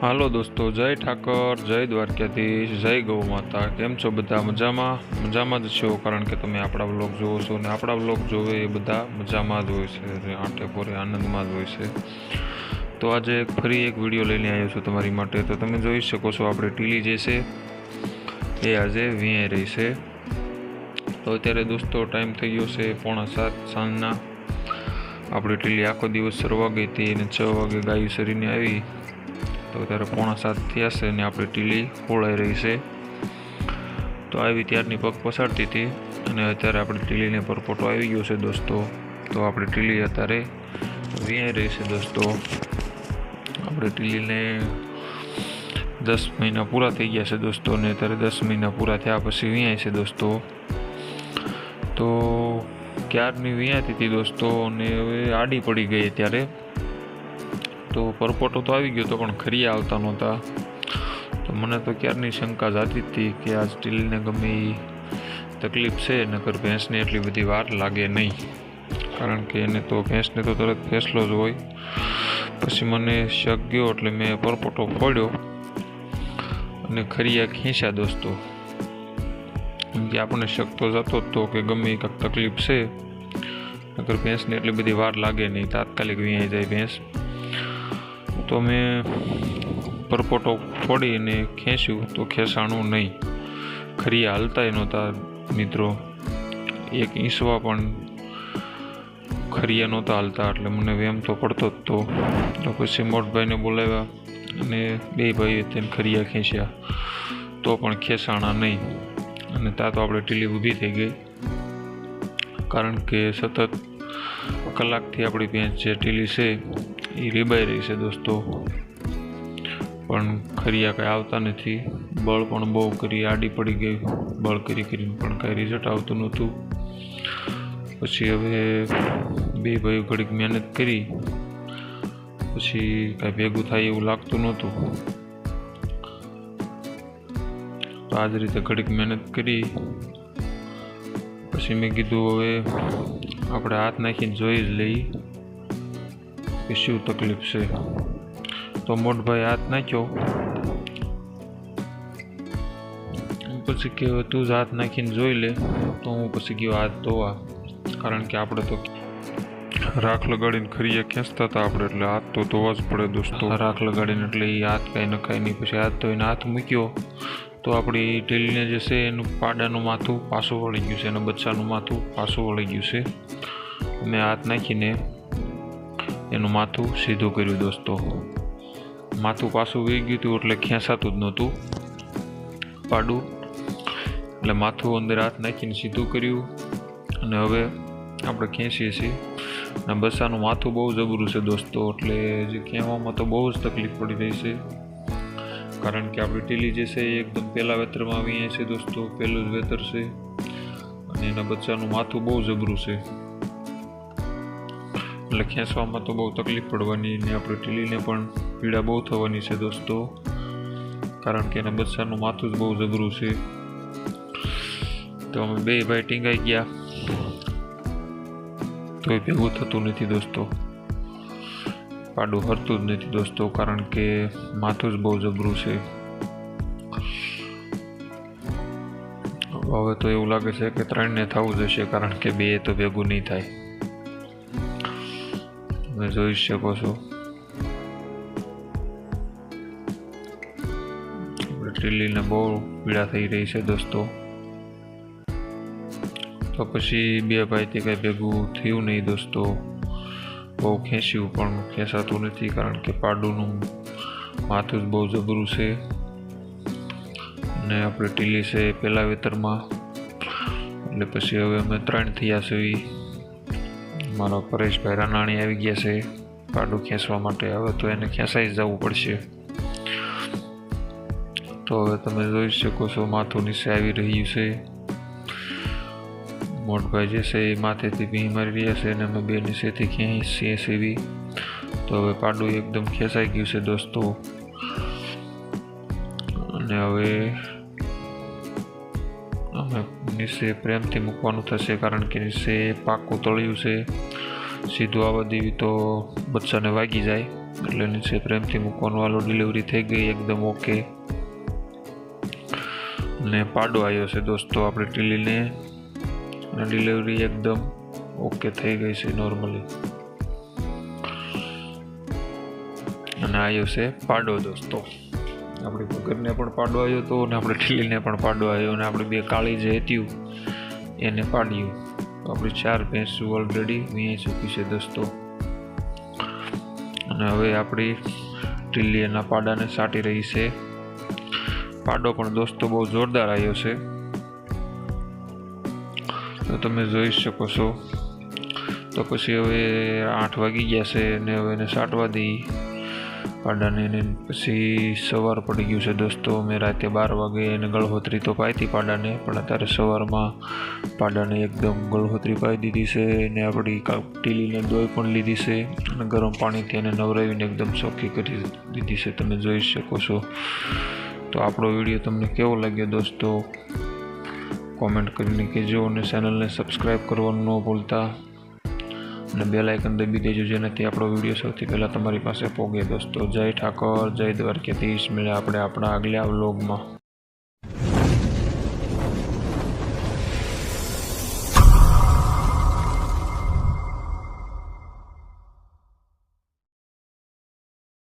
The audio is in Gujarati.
હાલો દોસ્તો, જય ઠાકર, જય દ્વારકાધીશ, જય ગૌ માતા. કેમ છો બધા? મજામાં? મજામાં જ છો? કારણ કે તમે આપણા બ્લોગ જોવો છો અને આપણા બ્લોગ જોવે એ બધા મજામાં જ હોય છે આંટે પોરે આનંદમાં જ હોય છે. તો આજે એક ફરી એક વીડિયો લઈને આવ્યો છું તમારી માટે. તો તમે જોઈ શકો છો આપણે ટીલી જે છે, એ આજે વીઆઈ રહી છે. તો અત્યારે દોસ્તો ટાઈમ થઈ ગયો છે પોણા સાત સાંજના. આપણી ટીલી આખો દિવસ સરવા ગઈ હતી અને છ વાગે ગાયું સરીને આવી. તો અત્યારે પોણા સાત થયા છે અને આપણી ટીલી ખોળાઈ રહી છે. તો આવી ત્યારની પગ પસાડતી હતી અને અત્યારે આપણે ટીલીને પરપોટો આવી ગયો છે દોસ્તો. તો આપણે ટીલી અત્યારે વીઆઈ રહી છે દોસ્તો. આપણે ટીલીને દસ મહિના પૂરા થઈ ગયા છે દોસ્તો અને અત્યારે દસ મહિના પૂરા થયા પછી વીઆઈ છે દોસ્તો. તો ક્યારની વીયાતી હતી દોસ્તો અને હવે આડી પડી ગઈ અત્યારે. તો પરપોટો તો આવી ગયો તો પણ ખરીયા આવતા નહોતા. તો મને તો ક્યારની શંકા જાતી હતી કે આ સ્ટીલને ગમે એ તકલીફ છે, નકર ભેંસને એટલી બધી વાર લાગે નહીં. કારણ કે એને તો ભેંસને તો તરત ફેસલો જ હોય. પછી મને શક ગયો એટલે મેં પરપોટો ફોડ્યો. અને ખરીયા ખેંચ્યા દોસ્તો. કે આપણને શક તો જતો જ તો કે ગમે કાંઈક તકલીફ છે, નકર ભેંસને એટલી બધી વાર લાગે નહીં. તાત્કાલિક વિયાઈ જાય ભેંસ. તો મેં પરપોટો ફોડીને ખેંચ્યું તો ખેંચાણું નહીં. ખરીયા હાલતાય નહોતા મિત્રો. એક ઈંસવા પણ ખરીયા નહોતા હાલતા, એટલે મને વેમ તો પડતો જ તો. તો પછી મોટભાઈને બોલાવ્યા અને બે ભાઈએ તેને ખરીયા ખેંચ્યા. તો પણ ખેંચાણા નહીં. અને ત્યાં તો આપણે ટીલી ઊભી થઈ ગઈ. કારણ કે સતત કલાકથી આપણી ભેંસ જે ટીલી છે એ રેબાઈ રહી છે દોસ્તો. પણ ખરિયા કાંઈ આવતા નથી. બળ પણ બહુ કરી, આડી પડી ગઈ. બળ કરી કરીને પણ કાંઈ રિઝલ્ટ આવતું નહોતું. પછી હવે બે ભાઈઓ ઘડીક મહેનત કરી. પછી કાંઈ ભેગું થાય એવું લાગતું નહોતું. તો આ જ રીતે ઘડીક મહેનત કરી. પછી મેં કીધું હવે આપણે હાથ નાખીને જોઈ જ લઈ શું તકલીફ છે. તો મોટભાઈ હાથ નાખ્યો. પછી કે તું જ હાથ નાખીને જોઈ લે. તો હું પછી ગયો હાથ ધોવા. કારણ કે આપણે તો રાખ લગાડીને ખરીએ ખેંચતા હતા આપણે, એટલે હાથ તો ધોવા જ પડે દોસ્તો. રાખ લગાડીને એટલે એ હાથ કાંઈ નખાય નહીં પછી હાથ ધોઈને હાથ મૂક્યો. તો આપણી ઢીલીને જે છે એનું પાડાનું માથું પાછું વળી ગયું છે અને બચ્ચાનું માથું પાછું વળી ગયું છે. મેં હાથ નાખીને એનું માથું સીધું કર્યું દોસ્તો. માથું પાછું વી ગયું હતું એટલે ખેંચાતું જ નહોતું. પાડું. એટલે માથું અંદર હાથ નાખીને સીધું કર્યું. અને હવે આપણે ખેંચીએ છીએ. અને બચ્ચાનું માથું બહુ જબરું છે દોસ્તો. એટલે જે ખેંચવામાં તો બહુ જ તકલીફ પડી રહી છે. કારણ કે આપણી ટીલી જે છે એ એકદમ પહેલાં વેતરમાં આવી છે દોસ્તો. પહેલું જ વેતર છે. અને એના બચ્ચાનું માથું બહુ જબરું છે. એટલે ખેંચવામાં તો બહુ તકલીફ પડવાની ને આપણે ટીલીને પણ પીડા બહુ થવાની છે દોસ્તો. કારણ કે એના બચ્ચાનું માથું જ બહુ જબરું છે. તો અમે બે ભાઈ ટીંગાઈ ગયા. તોય ભેગું થતું નથી દોસ્તો. પાડું હરતું જ નથી દોસ્તો કારણ કે માથું જ બહુ જબરું છે. હવે તો એવું લાગે છે કે ત્રણને થવું જશે કારણ કે બે તો ભેગું નહીં થાય. તમે જોઈ શકો છો. ટીલીને બહુ પીડા થઈ રહી છે દોસ્તો. તો પછી બે ભાઈથી કંઈ ભેગું થયું નહીં દોસ્તો. બહુ ખેંચ્યું પણ ખેંચાતું નથી કારણ કે પાડુનું માથું જ બહુ જબરું છે. અને આપણે ટીલી છે પહેલાં વેતરમાં. એટલે પછી હવે અમે ત્રણ થયા છીએ. મારા પરેશભાઈ રાનાણી આવી ગયા છે, પાડું ખેંચવા માટે. હવે તો એને ખેંચાઈ જવું પડશે. તો હવે તમે જોઈ શકો છો, માથું નીચે આવી રહ્યું છે. મોટભાઈ જે છે એ માથેથી ભી મારી રહ્યા છે અને અમે બે નીચેથી ખેંચીએ સેવી. તો હવે પાડું એકદમ ખેંચાઈ ગયું છે દોસ્તો. અને હવે નીચે પ્રેમથી મૂકવાનું થશે, કારણ કે નીચે પાકું તળિયું છે. સીધું આવવા દેવી તો બચ્ચાને વાગી જાય, એટલે નીચે પ્રેમથી મૂકવાનું. વાલો ડિલિવરી થઈ ગઈ, એકદમ ઓકે ને પાડો આવ્યો છે દોસ્તો, આપણે ટીલીને. અને ડિલિવરી એકદમ ઓકે થઈ ગઈ છે નોર્મલી અને આવ્યો છે પાડો દોસ્તો. આપણી ભગતને પણ પાડો આવ્યો હતો અને આપણે ઠીલીને પણ પાડવા આવ્યો અને આપણે બે કાળી જે હતી એને પાડ્યું. તો આપણી ચાર ભેંસ ઓલરેડી વીણી ચૂકી છે દોસ્તો. અને હવે આપણી ટીલી એના પાડાને સાટી રહી છે. પાડો પણ દોસ્તો બહુ જોરદાર આવ્યો છે. તો તમે જોઈ શકો છો. તો પછી હવે આઠ વાગી ગયા છે અને હવે એને સાટવા દઈ પાડાને એને પછી સવાર પડી ગયું છે દોસ્તો મેં રાતે બાર વાગે એને ગળહોત્રી તો પાઈ હતી પાડાને પણ અત્યારે સવારમાં પાડાને એકદમ ગળહોત્રી પાઈ દીધી છે અને આપણી ટીલીને દોઈ પણ લીધી છે અને ગરમ પાણીથી એને નવરાવીને એકદમ ચોખ્ખી કરી દીધી છે તમે જોઈ શકો છો તો આપણો વીડિયો તમને કેવો લાગ્યો દોસ્તો? કોમેન્ટ કરીને કહેજો અને ચેનલને સબસ્ક્રાઈબ કરવાનું ન ભૂલતા. અને બે લાઇકન દબી દેજો, જેનાથી આપણો વીડિયો સૌથી પહેલાં તમારી પાસે પોગે. દોસ્તો, જય ઠાકોર, જય દ્વારકાધીશ. મળે આપણે આપણા આગલા વ્લોગમાં